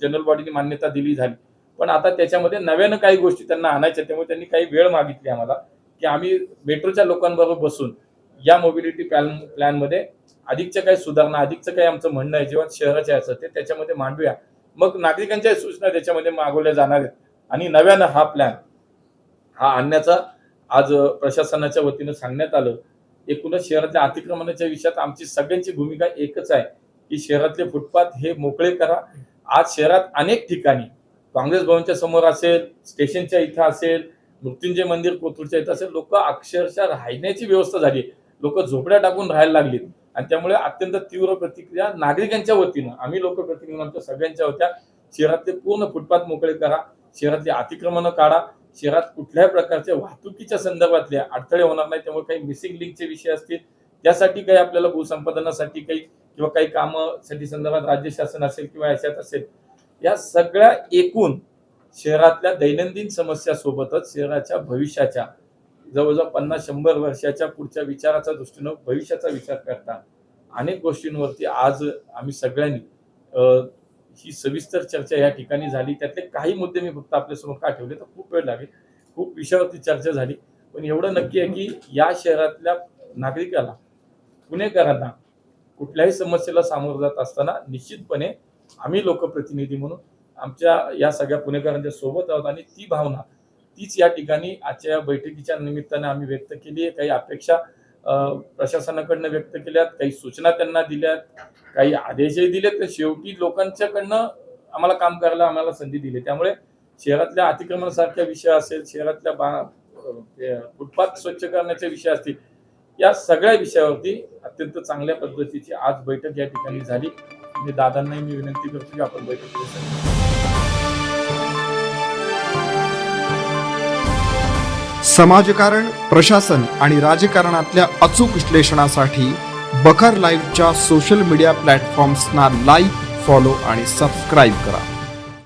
General बॉडीने मान्यता दिली झाली. पण आता त्याच्यामध्ये नव्यानं काही गोष्टी त्यांना आणायच्या त्यामुळे त्यांनी काही वेळ मागितली आम्हाला की आम्ही मेट्रोच्या लोकांबरोबर बसून या मोबिलिटी प्लॅन प्लॅनमध्ये अधिकच्या काही सुधारणा अधिकचं काही आमचं म्हणणं आहे जेव्हा शहराचे असं ते त्याच्यामध्ये मांडूया. मग नागरिकांच्या सूचना त्याच्यामध्ये मागवल्या जाणार आहेत. आणि नव्यानं हा प्लॅन हा आणण्याचा आज प्रशासनाच्या वतीनं सांगण्यात आलं. एकूणच शहरातल्या अतिक्रमणाच्या विषयात आमची सगळ्यांची भूमिका एकच आहे की शहरातले फुटपाथ हे मोकळे करा आज शहरात अनेक ठिकाणी काँग्रेस भवनच्या समोर असेल स्टेशनच्या इथं असेल मृत्युंजय मंदिर कोथरूडच्या इथं असेल लोक अक्षरशः राहण्याची व्यवस्था झाली लोक झोपड्या टाकून राहायला लागलीत. आणि त्यामुळे अत्यंत तीव्र प्रतिक्रिया नागरिकांच्या वतीनं आम्ही लोकप्रतिनिधी आमच्या सगळ्यांच्या होत्या. शहरातले पूर्ण फुटपाथ मोकळे करा. शहरातली अतिक्रमणं काढा. शहरात कुठल्याही प्रकारच्या वाहतुकीच्या संदर्भातले अडथळे होणार नाही त्यामुळे काही मिसिंग लिंकचे विषय असतील. त्यासाठी काही आपल्याला भूसंपादनासाठी काही किंवा काही कामासाठी संदर्भात राज्य शासन असेल किंवा याच्यात असेल या सगळ्या एकूण शहरातल्या दैनंदिन समस्या सोबतच शहराच्या भविष्याच्या जवळजवळ पन्नास शंभर वर्षाच्या पुढच्या विचाराच्या दृष्टीनं भविष्याचा विचार करता अनेक गोष्टींवरती आज आम्ही सगळ्यांनी ही सविस्तर चर्चा या ठिकाणी झाली. त्यातले काही मुद्दे मी फक्त आपल्यासमोर का ठेवले तर खूप वेळ लागेल. खूप विषयावरती चर्चा झाली. पण एवढं नक्की आहे की या शहरातल्या नागरिकाला पुणेकरांना कुठल्याही समस्येला सामोरं जात असताना निश्चितपणे आम्ही लोकप्रतिनिधी म्हणून आमच्या या सगळ्या पुणेकरांच्या सोबत आहोत आणि ती भावना तीच या ठिकाणी आजच्या या बैठकीच्या निमित्ताने आम्ही व्यक्त केली आहे. काही अपेक्षा प्रशासनाकडनं व्यक्त केल्यात काही सूचना त्यांना दिल्यात काही आदेशही दिलेत. तर शेवटी लोकांच्याकडनं आम्हाला काम करायला आम्हाला संधी दिली. त्यामुळे शहरातल्या अतिक्रमणासारख्या विषय असेल शहरातल्या बा फुटपाथ स्वच्छ करण्याचे विषय असतील या सगळ्या विषयावरती अत्यंत चांगल्या पद्धतीची आज बैठक या ठिकाणी झाली. म्हणजे दादांनाही मी विनंती करतो की आपण बैठक समाजकारण प्रशासन आणि राजकारणातल्या अचूक विश्लेषणासाठी बखर लाईव्हच्या सोशल मीडिया प्लॅटफॉर्म्सना लाईक फॉलो आणि सबस्क्राईब करा.